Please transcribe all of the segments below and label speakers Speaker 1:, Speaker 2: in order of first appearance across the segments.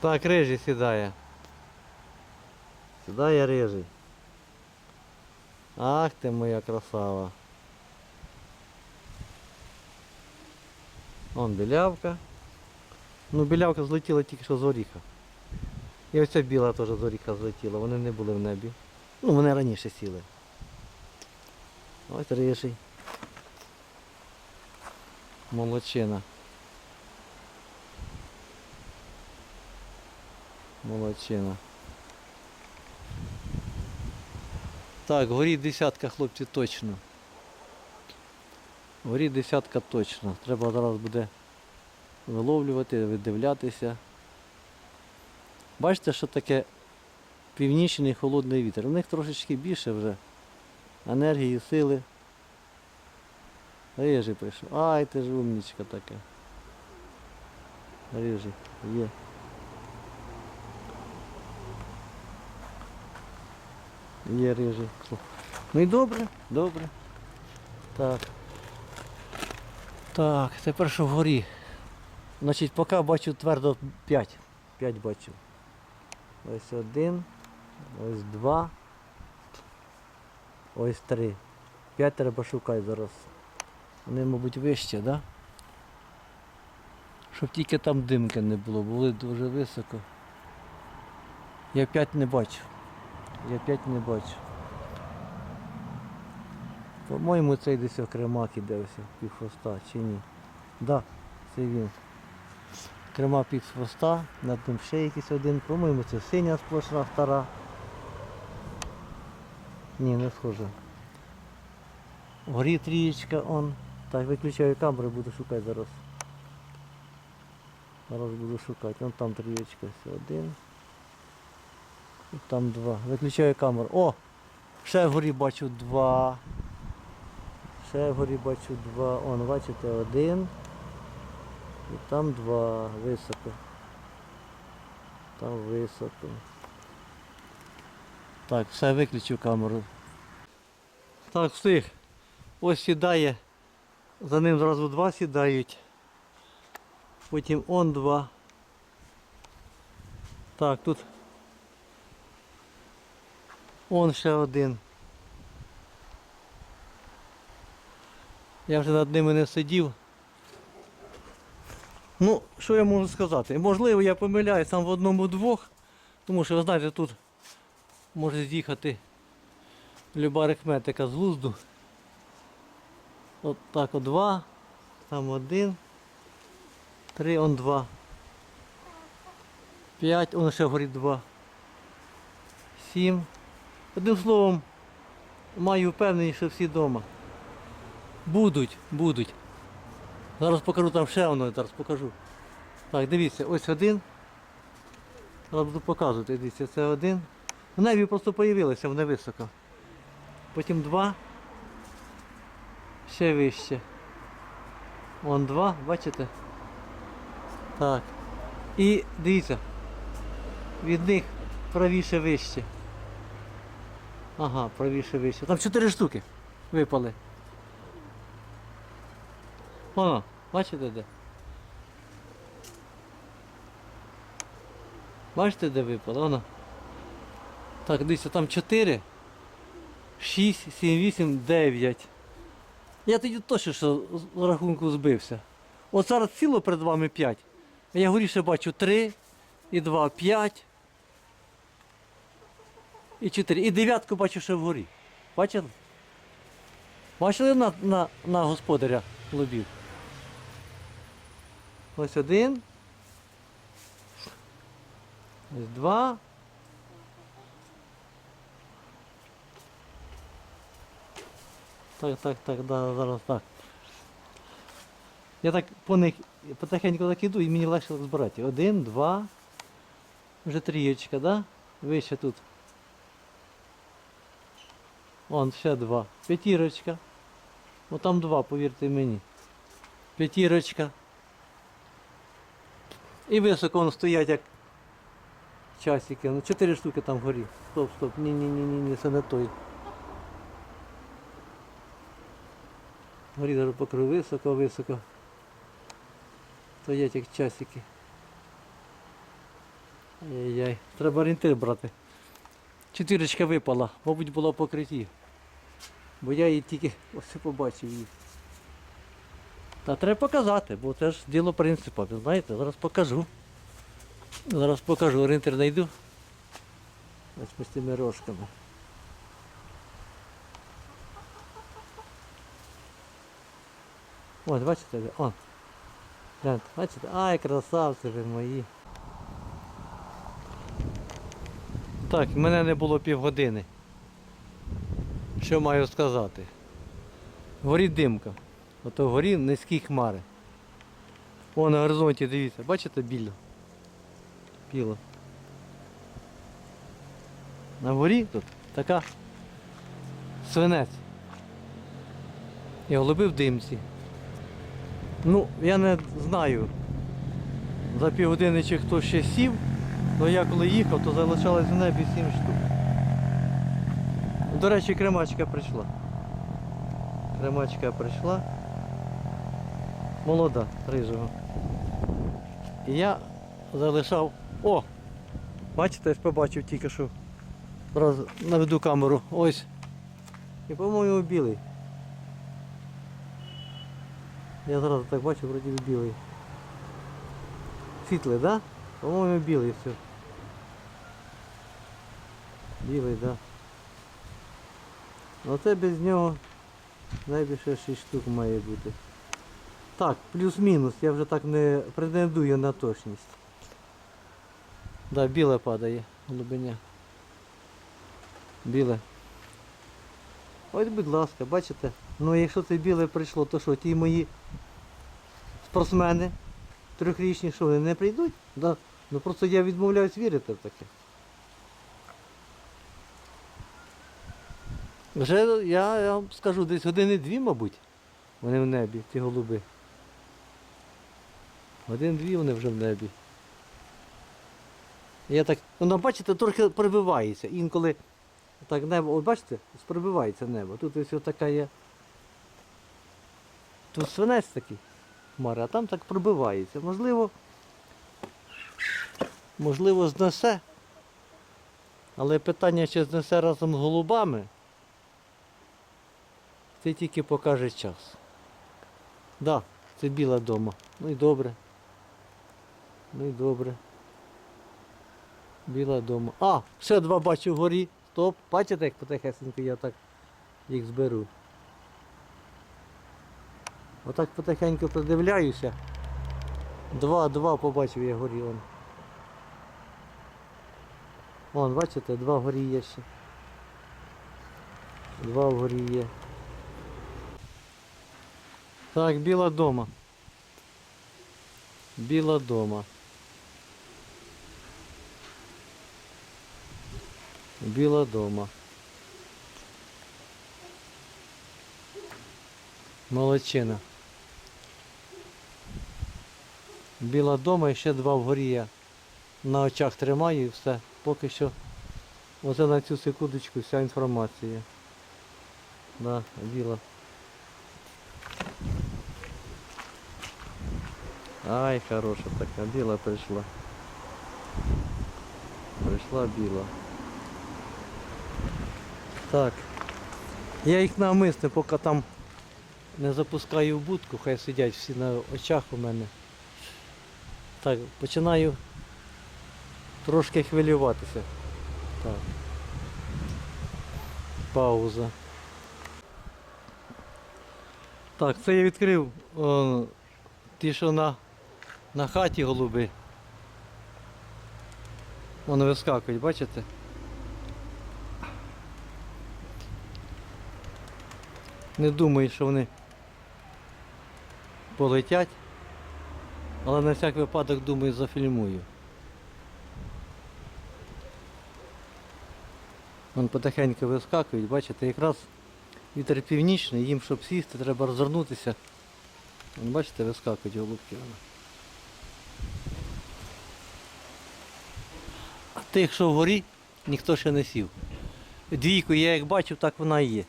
Speaker 1: Так, рижий сідає. Сідає рижий. Ах ти моя красава. Вон білявка. Ну, білявка злетіла тільки що з оріха. І оця біла теж з оріха злетіла, вони не були в небі. Ну, вони раніше сіли. Ось рижий. Молодчина. Молодчина. Так, горить десятка, хлопці, точно. Горить десятка точно. Треба зараз буде виловлювати, видивлятися. Бачите, що таке північний холодний вітер. У них трошечки більше вже енергії, сили. Рижий прийшов. Ай, ти ж умнічка така. Рижий, є. Є рижий. Ну і добре, добре. Так. Так, тепер що вгорі. Значить, поки бачу твердо 5. 5 бачу. Ось один, ось два, ось три. П'ять треба шукати зараз. Вони, мабуть, вище, так? Да? Щоб тільки там димки не було, були дуже високо. Я п'ять не бачу. Я п'ять не бачу. По-моєму, цей десь окремак іде ось пів хвоста, чи ні? Да, це він. Крема під хвоста, над ним ще якийсь один. По-моєму, це синя сплошна стара. Ні, не схоже. Вгорі трієчка он. Так, виключаю камеру, буду шукати зараз. Зараз буду шукати. Вон там трієчка. Ось один. І там два. Виключаю камеру. О! Ще вгорі бачу два. Ще вгорі бачу два. Он, бачите, один. І там два. Високо. Там високо. Так, все виключу камеру. Так, встиг. Ось сідає. За ним зразу два сідають. Потім он два. Так, тут Он ще один. Я вже над ними не сидів. Ну, що я можу сказати? Можливо, я помиляюсь там в одному-двох, тому що ви знаєте, тут може з'їхати люба арифметика з глузду. От так от два, там один, три, он два. П'ять, он ще горить два. Сім. Одним словом, маю впевненість, що всі вдома. Будуть, будуть. Зараз покажу там ще воно, зараз покажу. Так, дивіться, ось один. Зараз буду показувати, дивіться, це один. В небі просто з'явилося, вони високо. Потім два. Ще вище. Вон два, бачите? Так. І дивіться, від них правіше вище. Ага, правіше вище. Там чотири штуки випали. Воно, бачите де? Бачите, де випало? Воно. Так, дивіться, там 4, 6, 7, 8, 9. Я тоді точно що з рахунку збився. От зараз ціло перед вами 5. А я горіше бачу 3 і 2, 5 і 4. І дев'ятку бачу ще вгорі. Бачили? Бачили на, на, на господаря голубів? Ось один. Ось два. Так, так, так, да, зараз так. Я так по них потихеньку так іду і мені легше збирати. Один, два. Вже трієчка, да? Вище тут. Вон ще два. П'ятірочка. Ну там два, повірте мені. П'ятірочка. І високо вон стоять як часики. Ну чотири штуки там вгорі. Стоп, стоп. Ні, ні, це не той. Горі даже покрив високо, високо. Стоять як часики. Ай-яй-яй. треба орієнтир брати. Чотирочка випала, мабуть, була в покритті. Бо я її тільки ось побачив її. Та треба показати, бо це ж діло принципу. Ви знаєте, зараз покажу. Зараз покажу, орієнтир знайду. Ось з тими рожками. Ось, бачите, он. Гляньте, бачите? Ай, красавці ви мої. Так, мене не було півгодини. Що маю сказати? Горить димка. Ото вгорі низькі хмари. О, на горизонті, дивіться, бачите біло? Біло. На горі тут така свинець. І голуби в димці. Ну, я не знаю за півгодини чи хто ще сів, але я коли їхав, то залишалось в небі сім штук. До речі, кремачка прийшла. Кремачка прийшла. Молода, рижого. І я залишав. О! Бачите, я побачив тільки що. Зараз наведу камеру. Ось. І по-моєму білий. Я зараз так бачу, вроді білий. Світлий, так? Да? По-моєму білий все. Білий, так. Да. Оце без нього найбільше 6 штук має бути. Так, плюс-мінус, я вже так не претендую на точність. Да, біле падає глибиня. Біле. Ось, будь ласка, бачите? Ну якщо це біле прийшло, то що, ті мої спортсмени трьохрічні, що вони не прийдуть? Да. Ну просто я відмовляюсь вірити в таке. Вже я, я вам скажу, десь години-дві, мабуть, вони в небі, ці голуби. Один-дві вони вже в небі. Я так, ну бачите, трохи прибивається. Інколи так небо, от бачите, пробивається небо. Тут ось така є. Тут свинець такий хмари, а там так пробивається. Можливо, можливо, знесе. Але питання, чи знесе разом з голубами, це тільки покаже час. Так, да, це біла дома. Ну і добре. Ну і добре. Біла дома. А, ще два бачу вгорі. Стоп. Бачите, як потихесенько я так їх зберу. Отак потихеньку придивляюся. Два, два побачив я горі. Вон. Вон, бачите, два вгорі є ще. Два вгорі є. Так, біла дома. Біла дома. Біла дома. Молодчина. Біла дома і ще два вгорі я на очах тримаю і все. Поки що оце на цю секундочку вся інформація. Да, біла. Ай, хороша така, біла прийшла. Прийшла біла. Так. Я їх навмисне, поки там не запускаю в будку, хай сидять всі на очах у мене. Так, починаю трошки хвилюватися. Так. Пауза. Так, це я відкрив о, ті, що на, на хаті голуби. Вони вискакують, бачите? Не думаю, що вони полетять, але на всяк випадок, думаю, зафільмую. Вон потихеньку вискакують, бачите, якраз вітер північний, їм, щоб сісти, треба розвернутися. Вон, бачите, вискакують голубки. вони. А тих, що вгорі, ніхто ще не сів. Двійку я як бачив, так вона і є.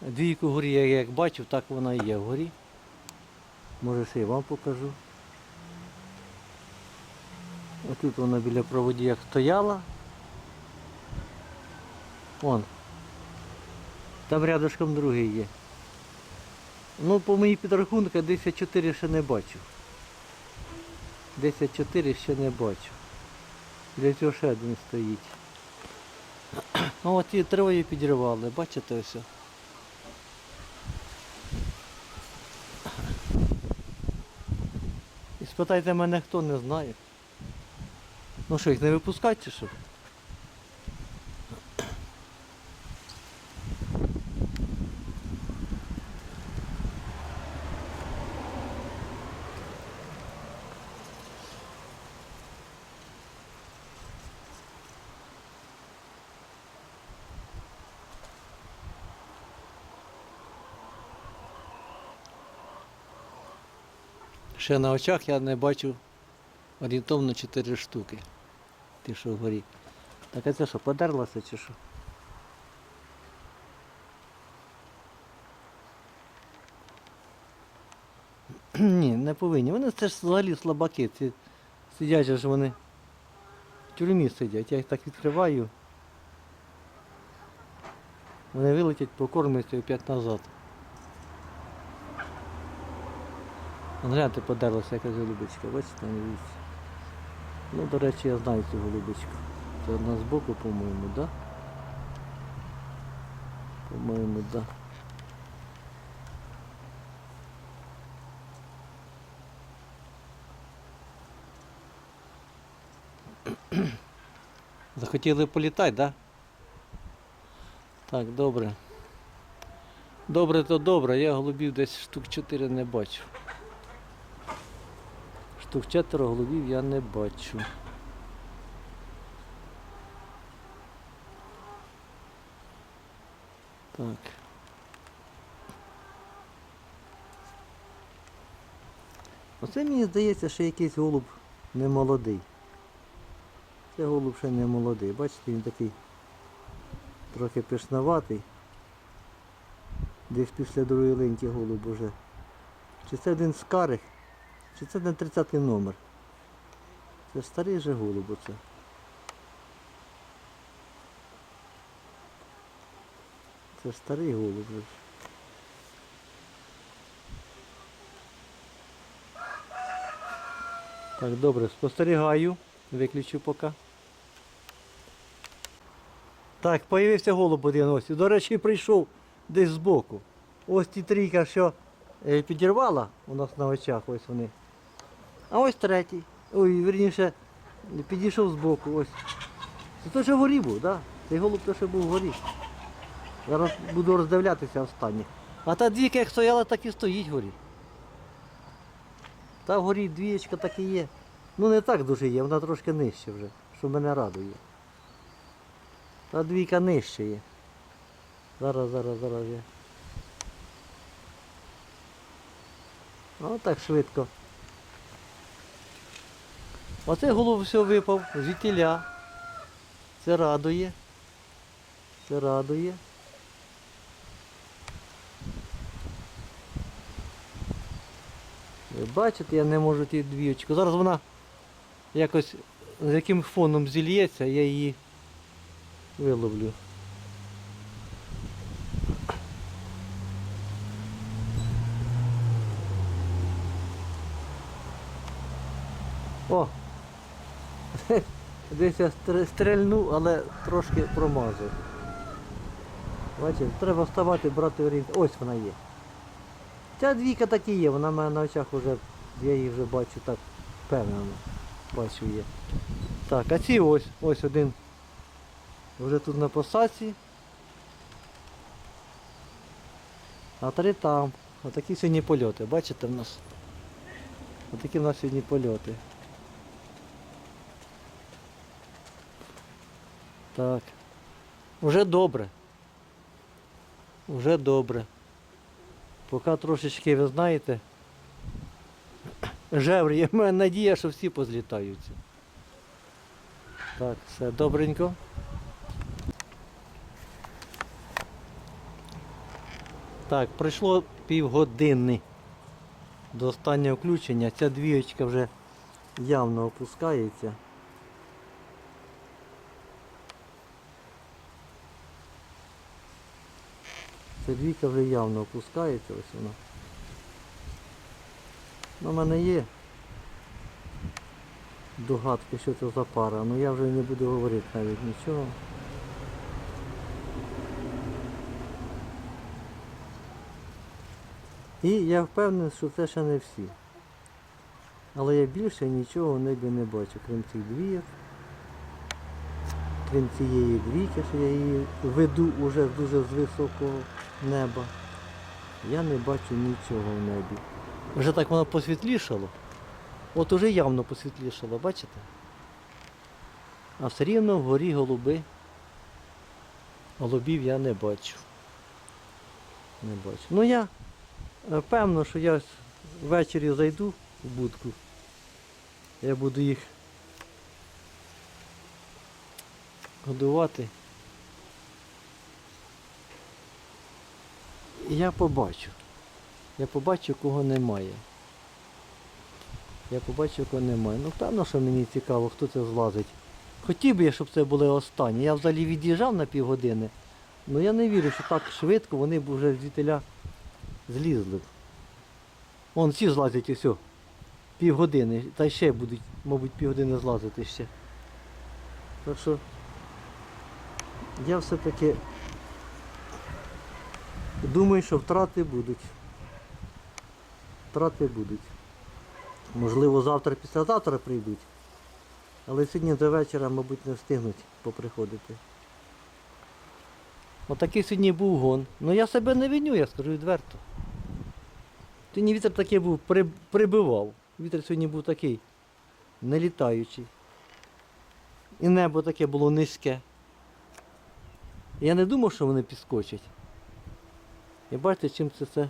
Speaker 1: Двійку вгорі я як бачив, так вона і є вгорі. Може ще й вам покажу. Отут вона біля проводів як стояла. Вон. Там рядышком другий є. Ну, по моїй підрахунку, 10-4 ще не бачу. 10-4 ще не бачу. Для цього ще один стоїть. Ну от ті троє підірвали, бачите ось. І спитайте мене, хто не знає. Ну що, їх не випускати чи що? Ще на очах я не бачу орієнтовно 4 штуки. Ті, що вгорі. Так а це що, подерлося чи що? Ні, не повинні. Вони це ж взагалі слабаки. Ці сидять ж вони в тюрмі сидять. Я їх так відкриваю. Вони вилетять покормляться і опять назад. Вон гляньте, подерлася якась голубочка, бачите, дивіться. Ну, до речі, я знаю цю голубочку. Це одна з боку, по-моєму, так? Да? По-моєму, так. Да. Захотіли політати, так? Да? Так, добре. Добре, то добре, я голубів десь штук 4 не бачу. Штук четверо голубів я не бачу. Так. Оце мені здається, що якийсь голуб не молодий. Це голуб ще не молодий. Бачите, він такий трохи пишноватий. Десь після другої линьки голуб уже. Чи це один з карих? Чи це не 30 номер? Це старий же голуб оце. Це старий голуб. Так, добре, спостерігаю. Виключу поки. Так, появився голуб один ось. До речі, прийшов десь збоку. Ось ті трійка, що е, підірвала у нас на очах, ось вони. А ось третій. Ой, верніше, підійшов збоку, ось. Це той, що вгорі був? Да? Цей голуб той, що був вгорі. Зараз буду роздивлятися останнє. А та двійка як стояла, так і стоїть вгорі. Та вгорі двієчка так і є. Ну не так дуже є, вона трошки нижче вже, що мене радує. Та двійка нижче є. Зараз, зараз, зараз є. О, так швидко. Оце голову все випав, звідтіля. Це радує. Це радує. Ви бачите, я не можу ті очки. Зараз вона якось з яким фоном зільється, я її виловлю. О! Десь я стр- стрельнув, але трошки промазав. Бачите, треба вставати, брати орієнт. Ось вона є. Ця двійка так і є, вона в мене на очах вже, я її вже бачу так впевнено. Бачу є. Так, а ці ось, ось один. Вже тут на посадці. А три там. Отакі сьогодні польоти. Бачите в нас? Отакі в нас сьогодні польоти. Так. Уже добре. Уже добре. Поки трошечки, ви знаєте, жевр, є мене надія, що всі позлітаються. Так, все добренько. Так, пройшло півгодини до останнього включення. Ця двієчка вже явно опускається. Це двійка вже явно опускається, ось вона. Ну, мене є догадки, що це за пара, але я вже не буду говорити навіть нічого. І я впевнений, що це ще не всі. Але я більше нічого в небі не бачу, крім цих двійок, крім цієї двійки, що я її веду уже дуже з високого неба. Я не бачу нічого в небі. Вже так воно посвітлішало. От уже явно посвітлішало, бачите? А все рівно вгорі голуби. Голубів я не бачу. Не бачу. Ну я е, певно, що я ввечері зайду в будку. Я буду їх годувати. Я побачу. Я побачу, кого немає. Я побачу, кого немає. Ну, певно, що мені цікаво, хто це злазить. Хотів би я, щоб це були останні. Я взагалі від'їжджав на півгодини, але я не вірю, що так швидко вони б вже звідтиля злізли. Вон всі злазять ось. о, Півгодини. Та ще будуть, мабуть, півгодини злазити ще. Так що я все-таки думаю, що втрати будуть. Втрати будуть. Можливо, завтра, післязавтра прийдуть. Але сьогодні до вечора, мабуть, не встигнуть поприходити. Отакий сьогодні був гон. Ну я себе не виню, я скажу відверто. Сьогодні вітер такий був, при- прибивав. Вітер сьогодні був такий, не літаючий. І небо таке було низьке. Я не думав, що вони підскочать. І бачите, чим це все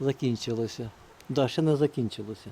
Speaker 1: закінчилося. Так, да, ще не закінчилося.